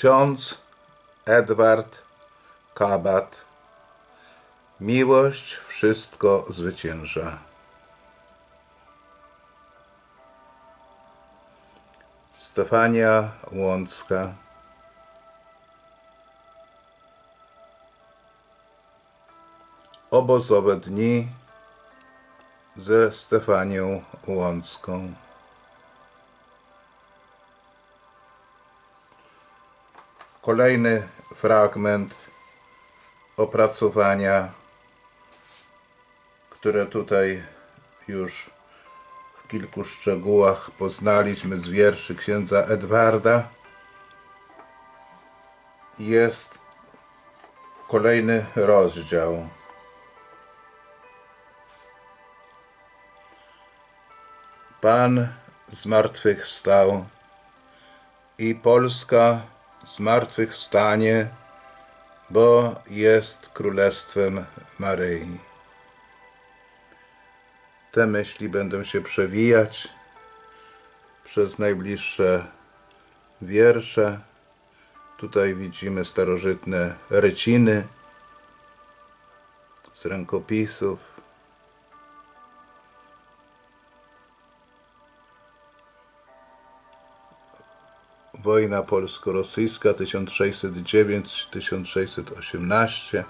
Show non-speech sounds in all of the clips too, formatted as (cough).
Ksiądz Edward Kabat Miłość wszystko zwycięża. Stefania Łącka Obozowe dni ze Stefanią Łącką. Kolejny fragment opracowania, które tutaj już w kilku szczegółach poznaliśmy z wierszy księdza Edwarda. Jest kolejny rozdział. Pan zmartwychwstał i Polska zmartwychwstanie, bo jest królestwem Maryi. Te myśli będą się przewijać przez najbliższe wiersze. Tutaj widzimy starożytne ryciny z rękopisów. Wojna polsko-rosyjska 1609-1618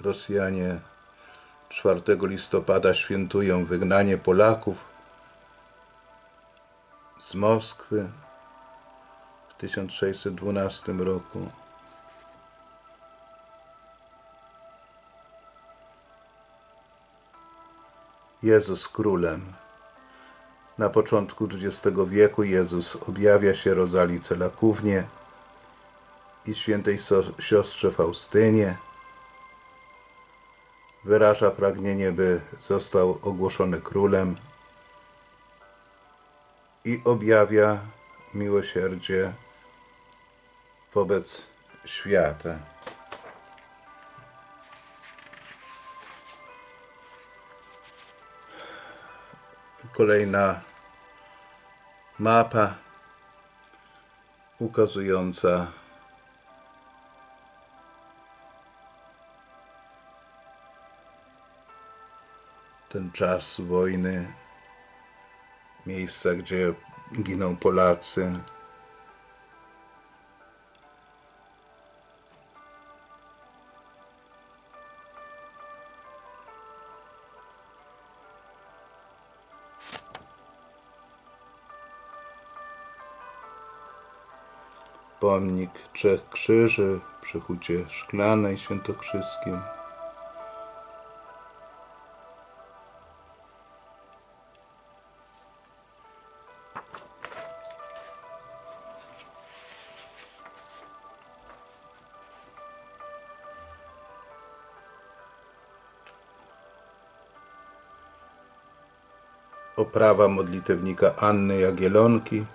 Rosjanie 4 listopada świętują wygnanie Polaków z Moskwy w 1612 roku. Jezus królem. Na początku XX wieku Jezus objawia się Rozali Celakównie i świętej siostrze Faustynie. Wyraża pragnienie, by został ogłoszony królem i objawia miłosierdzie wobec świata. Kolejna mapa ukazująca ten czas wojny, miejsca, gdzie giną Polacy. Pomnik Trzech Krzyży przy Hucie Szklanej Świętokrzyskim. Oprawa modlitewnika Anny Jagielonki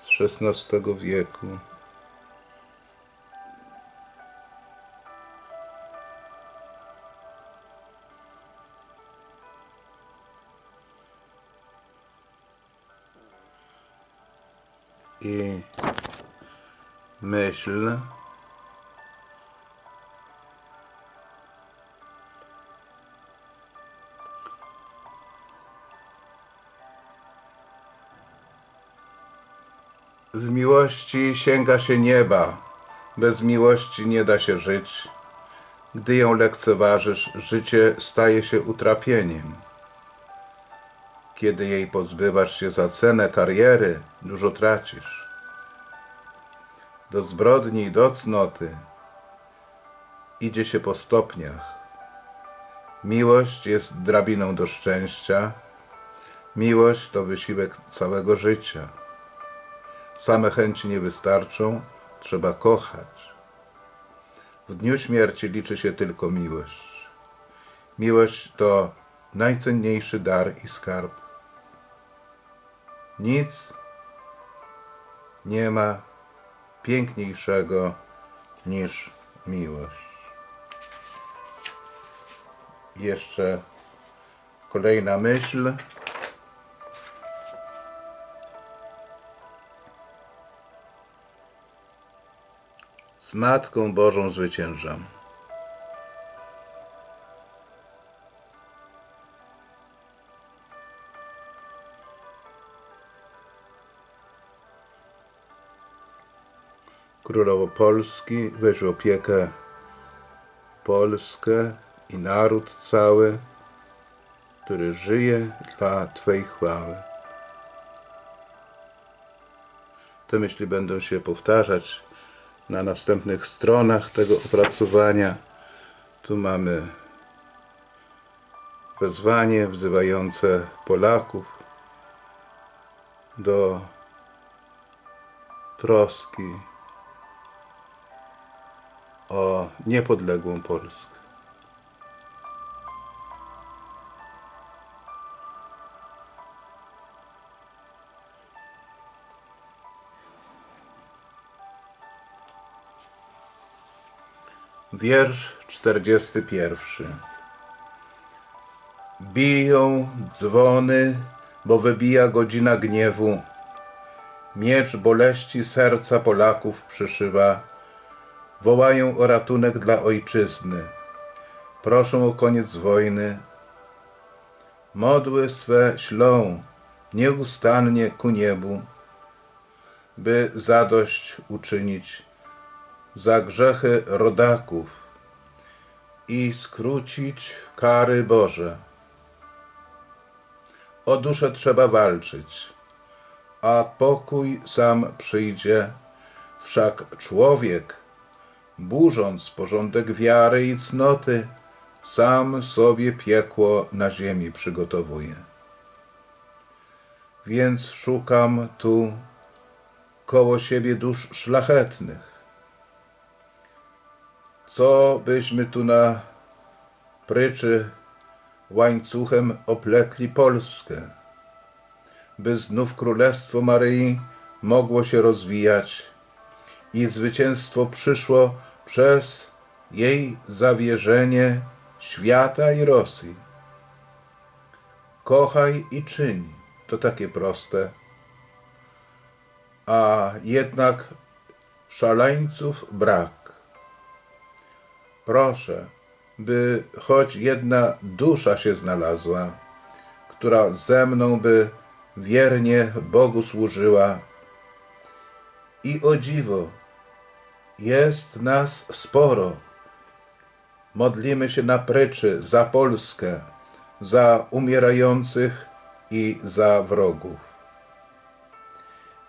z XVI wieku. Myśl W miłości sięga się nieba, bez miłości nie da się żyć. Gdy ją lekceważysz, życie staje się utrapieniem. Kiedy jej pozbywasz się za cenę kariery, dużo tracisz. Do zbrodni i do cnoty idzie się po stopniach. Miłość jest drabiną do szczęścia. Miłość to wysiłek całego życia. Same chęci nie wystarczą, trzeba kochać. W dniu śmierci liczy się tylko miłość. Miłość to najcenniejszy dar i skarb. Nic nie ma piękniejszego niż miłość. Jeszcze kolejna myśl. Z Matką Bożą zwyciężam. Królowo Polski, weź w opiekę Polskę i naród cały, który żyje dla Twej chwały. Te myśli będą się powtarzać na następnych stronach tego opracowania. Tu mamy wezwanie wzywające Polaków do troski o niepodległą Polskę. Wiersz 41. Biją dzwony, bo wybija godzina gniewu. Miecz boleści serca Polaków przyszywa. Wołają o ratunek dla ojczyzny. Proszą o koniec wojny. Modły swe ślą nieustannie ku niebu, by zadość uczynić za grzechy rodaków i skrócić kary Boże. O duszę trzeba walczyć, a pokój sam przyjdzie, wszak człowiek, burząc porządek wiary i cnoty, sam sobie piekło na ziemi przygotowuje. Więc szukam tu koło siebie dusz szlachetnych, co byśmy tu na pryczy łańcuchem opletli Polskę, by znów Królestwo Maryi mogło się rozwijać i zwycięstwo przyszło przez jej zawierzenie świata i Rosji. Kochaj i czyń, to takie proste, a jednak szaleńców brak. Proszę, by choć jedna dusza się znalazła, która ze mną by wiernie Bogu służyła. I o dziwo, jest nas sporo. Modlimy się na pryczy za Polskę, za umierających i za wrogów.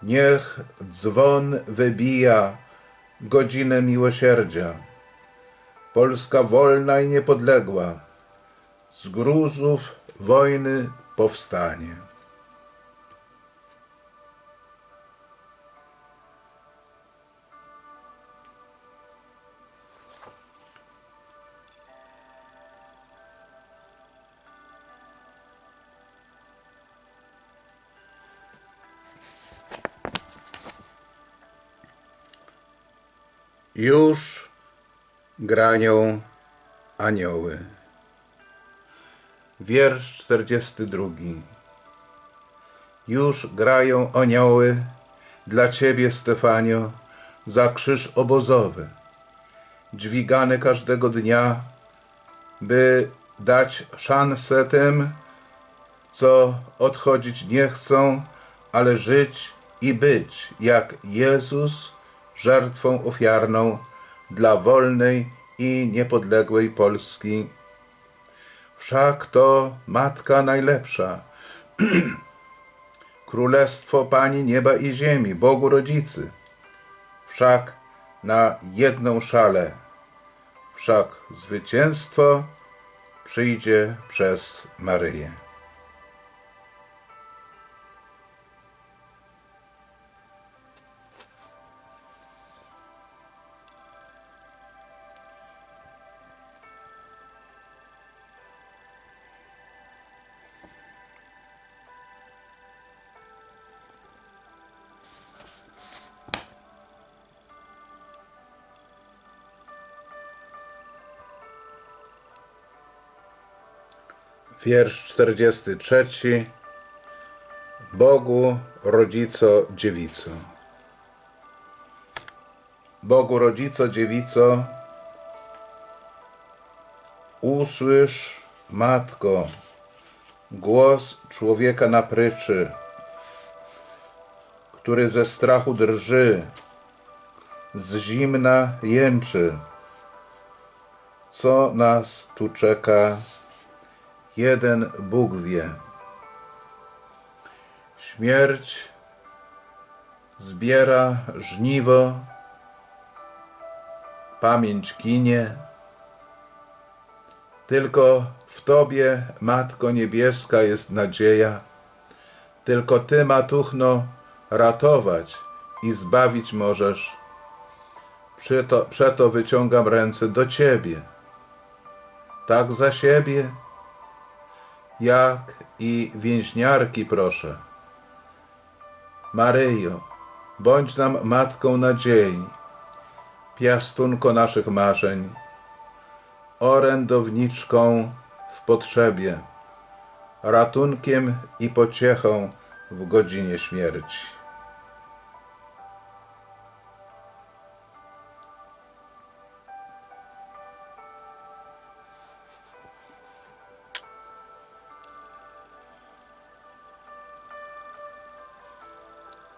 Niech dzwon wybija godzinę miłosierdzia. Polska wolna i niepodległa, z gruzów wojny powstanie. Już granią anioły. Wiersz 42. Już grają anioły dla Ciebie, Stefanio, za krzyż obozowy, dźwigany każdego dnia, by dać szansę tym, co odchodzić nie chcą, ale żyć i być jak Jezus żertwą ofiarną dla wolnej i niepodległej Polski. Wszak to Matka najlepsza, (clears throat) Królestwo Pani nieba i ziemi, Bogu Rodzicy. Wszak na jedną szalę, wszak zwycięstwo przyjdzie przez Maryję. Wiersz 43. Bogu, rodzico, dziewico. Bogu Rodzico, Dziewico, usłysz, Matko, głos człowieka na pryczy, który ze strachu drży, z zimna jęczy. Co nas tu czeka, jeden Bóg wie. Śmierć zbiera żniwo, pamięć ginie. Tylko w Tobie, Matko Niebieska, jest nadzieja. Tylko Ty, Matuchno, ratować i zbawić możesz. Przeto, przeto wyciągam ręce do Ciebie. Tak za siebie, jak i więźniarki proszę. Maryjo, bądź nam matką nadziei, piastunko naszych marzeń, orędowniczką w potrzebie, ratunkiem i pociechą w godzinie śmierci.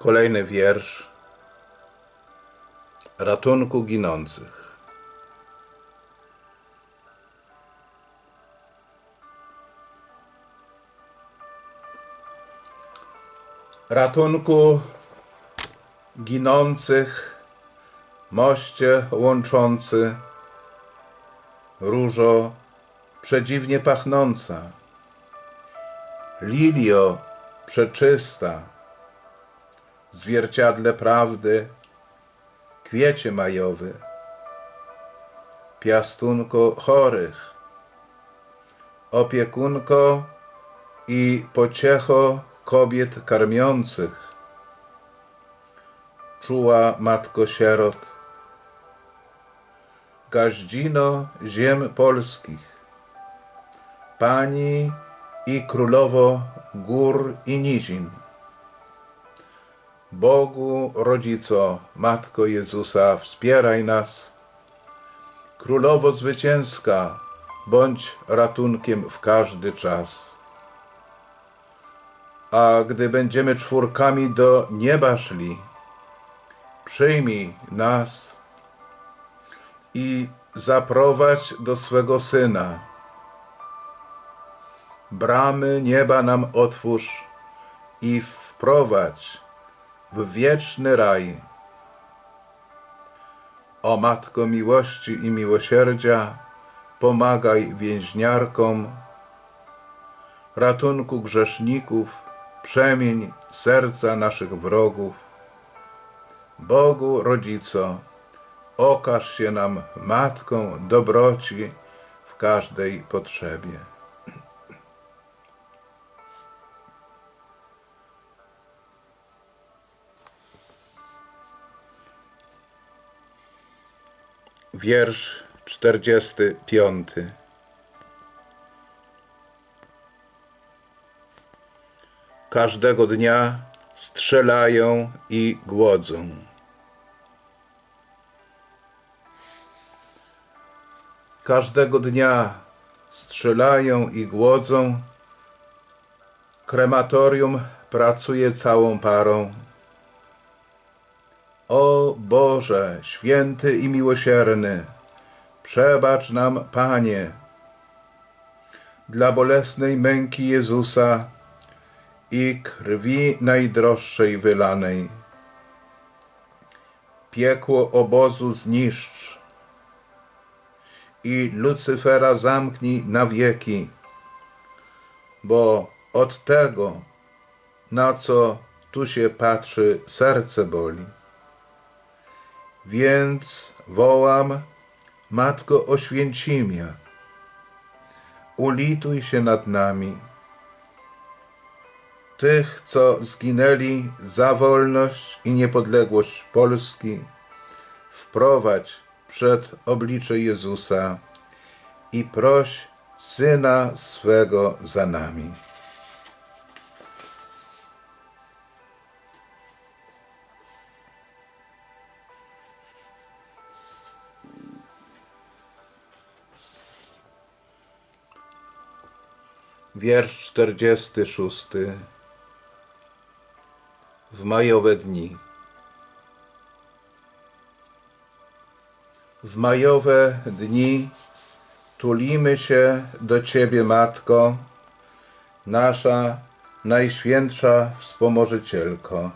Kolejny wiersz ratunku ginących. Ratunku ginących, moście łączący, różo przedziwnie pachnąca, lilio przeczysta, zwierciadle prawdy, kwiecie majowy, piastunko chorych, opiekunko i pociecho kobiet karmiących, czuła matko sierot, gaździno ziem polskich, pani i królowo gór i nizin. Bogu Rodzico, Matko Jezusa, wspieraj nas. Królowo zwycięska, bądź ratunkiem w każdy czas. A gdy będziemy czwórkami do nieba szli, przyjmij nas i zaprowadź do swego Syna. Bramy nieba nam otwórz i wprowadź w wieczny raj. O Matko miłości i miłosierdzia, pomagaj więźniarkom, ratunku grzeszników, przemień serca naszych wrogów. Bogu Rodzico, okaż się nam Matką dobroci w każdej potrzebie. Wiersz 45. Każdego dnia strzelają i głodzą. Każdego dnia strzelają i głodzą. Krematorium pracuje całą parą. O Boże, święty i miłosierny, przebacz nam, Panie, dla bolesnej męki Jezusa i krwi najdroższej wylanej. Piekło obozu zniszcz i Lucyfera zamknij na wieki, bo od tego, na co tu się patrzy, serce boli. Więc wołam, Matko Oświęcimia, ulituj się nad nami. Tych, co zginęli za wolność i niepodległość Polski, wprowadź przed oblicze Jezusa i proś Syna swego za nami. Wiersz 46. W majowe dni. W majowe dni tulimy się do Ciebie, Matko, nasza Najświętsza Wspomożycielko.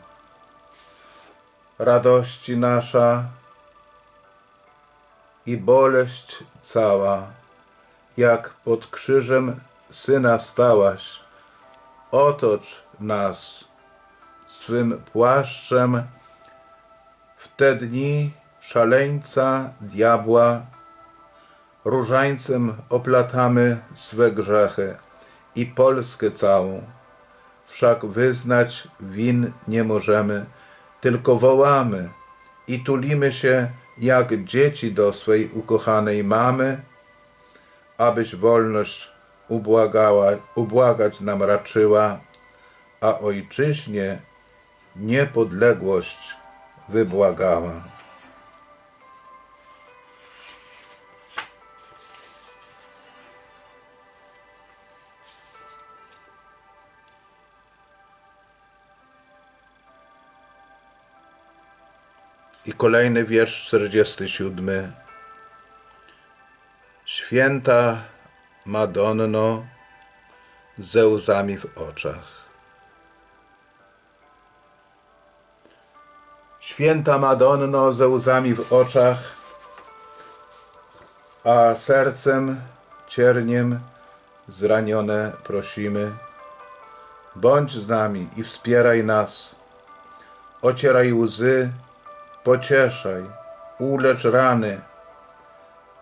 Radości nasza i boleść cała, jak pod krzyżem Syna stałaś, otocz nas swym płaszczem w te dni szaleńca diabła, różańcem oplatamy swe grzechy i Polskę całą. Wszak wyznać win nie możemy, tylko wołamy i tulimy się jak dzieci do swej ukochanej mamy, abyś wolność ubłagała, ubłagać nam raczyła, a ojczyźnie niepodległość wybłagała. I kolejny wiersz 47. Święta Madonno ze łzami w oczach. Święta Madonno ze łzami w oczach, a sercem cierniem zranione prosimy. Bądź z nami i wspieraj nas. Ocieraj łzy, pocieszaj, ulecz rany.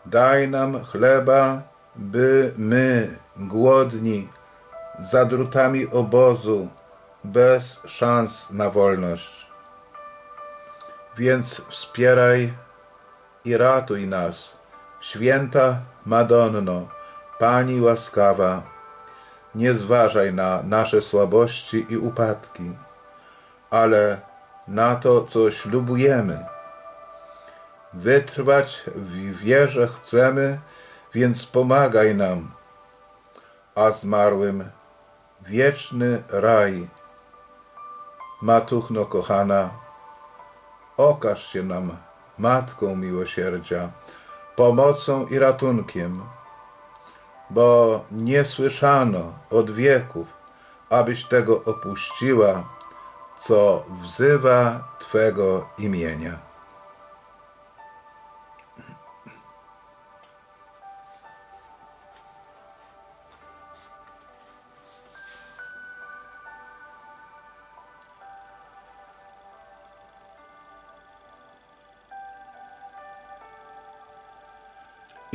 Daj nam chleba, by my, głodni, za drutami obozu, bez szans na wolność. Więc wspieraj i ratuj nas, święta Madonno, Pani łaskawa. Nie zważaj na nasze słabości i upadki, ale na to, co ślubujemy. Wytrwać w wierze chcemy, więc pomagaj nam, a zmarłym wieczny raj. Matuchno kochana, okaż się nam Matką miłosierdzia, pomocą i ratunkiem, bo nie słyszano od wieków, abyś tego opuściła, co wzywa Twego imienia.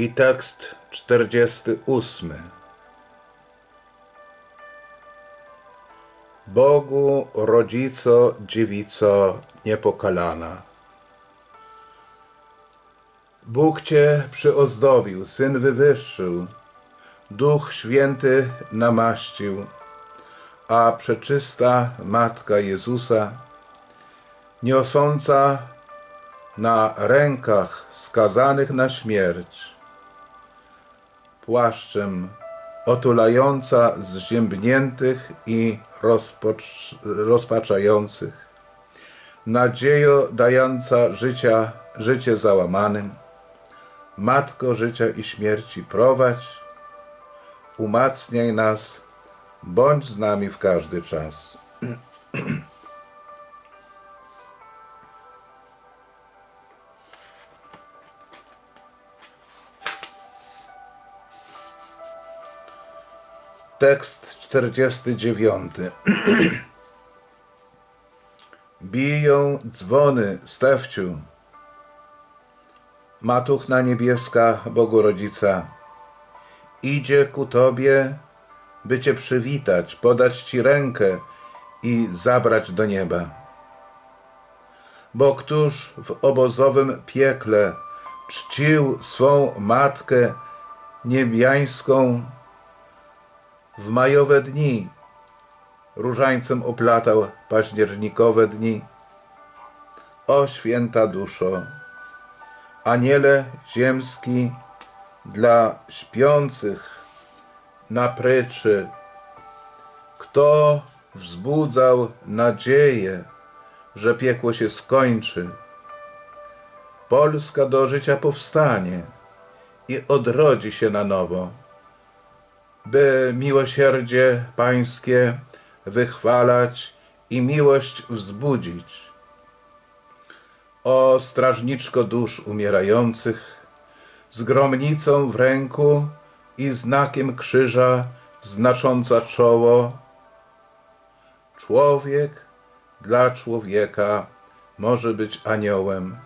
I tekst 48. Bogu, rodzico, dziewico niepokalana. Bóg Cię przyozdobił, Syn wywyższył, Duch Święty namaścił, a przeczysta Matka Jezusa, niosąca na rękach skazanych na śmierć, płaszczem otulająca zziębniętych i rozpocz- rozpaczających, nadziejo dająca życia, życie załamanym, Matko życia i śmierci prowadź, umacniaj nas, bądź z nami w każdy czas. Tekst 49. (clears throat) Biją dzwony, Stefciu. Matuchna niebieska Bogu Rodzica idzie ku Tobie, by Cię przywitać, podać Ci rękę i zabrać do nieba. Bo któż w obozowym piekle czcił swą matkę niebiańską, w majowe dni. Różańcem oplatał październikowe dni. O święta duszo, aniele ziemski dla śpiących na pryczy Kto wzbudzał nadzieję, że piekło się skończy, Polska do życia powstanie i odrodzi się na nowo, by miłosierdzie Pańskie wychwalać i miłość wzbudzić. O strażniczko dusz umierających, z gromnicą w ręku i znakiem krzyża znacząca czoło, człowiek dla człowieka może być aniołem.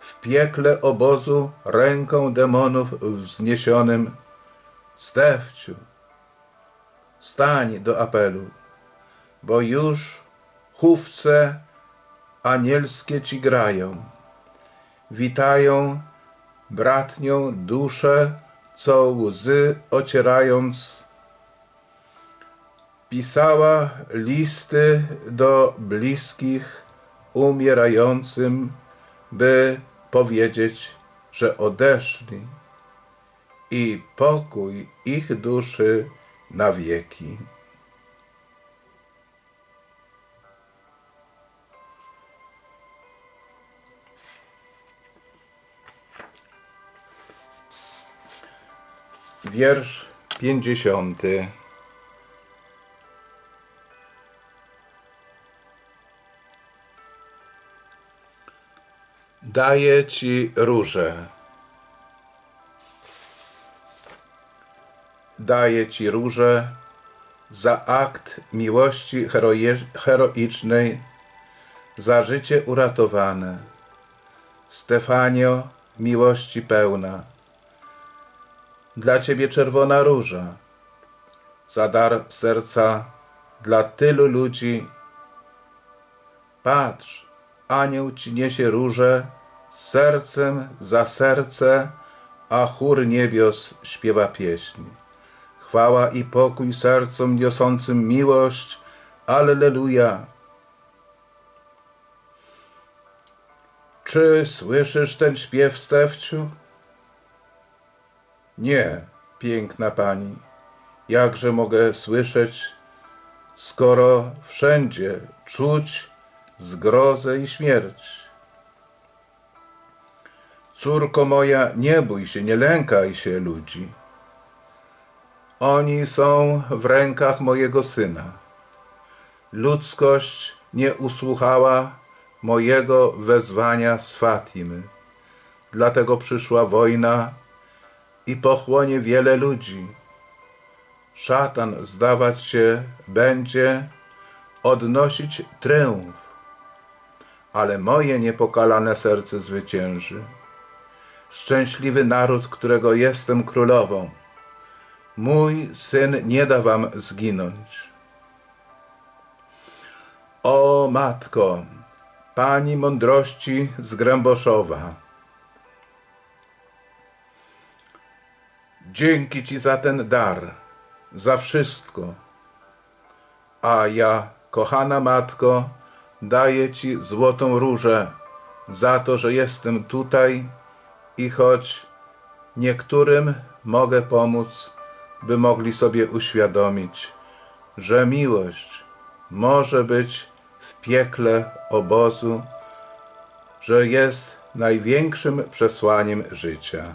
W piekle obozu ręką demonów wzniesionym Stefciu, stań do apelu, bo już chówce anielskie ci grają. Witają bratnią duszę, co łzy ocierając pisała listy do bliskich umierającym, by powiedzieć, że odeszli i pokój ich duszy na wieki. Wiersz pięćdziesiąty. Daję ci różę. Daję ci różę za akt miłości heroicznej, za życie uratowane. Stefanio, miłości pełna. Dla ciebie czerwona róża, za dar serca dla tylu ludzi. Patrz, anioł ci niesie róże, sercem za serce, a chór niebios śpiewa pieśni. Chwała i pokój sercom niosącym miłość, Alleluja. Czy słyszysz ten śpiew, Stefciu? Nie, piękna pani, jakże mogę słyszeć, skoro wszędzie czuć zgrozę i śmierć. Córko moja, nie bój się, nie lękaj się ludzi. Oni są w rękach mojego syna. Ludzkość nie usłuchała mojego wezwania z Fatimy. Dlatego przyszła wojna i pochłonie wiele ludzi. Szatan zdawać się będzie odnosić triumf, ale moje niepokalane serce zwycięży. Szczęśliwy naród, którego jestem królową. Mój syn nie da wam zginąć. O matko, pani mądrości z Gręboszowa, dzięki ci za ten dar, za wszystko. A ja, kochana matko, daję ci złotą różę za to, że jestem tutaj i choć niektórym mogę pomóc, by mogli sobie uświadomić, że miłość może być w piekle obozu, że jest największym przesłaniem życia.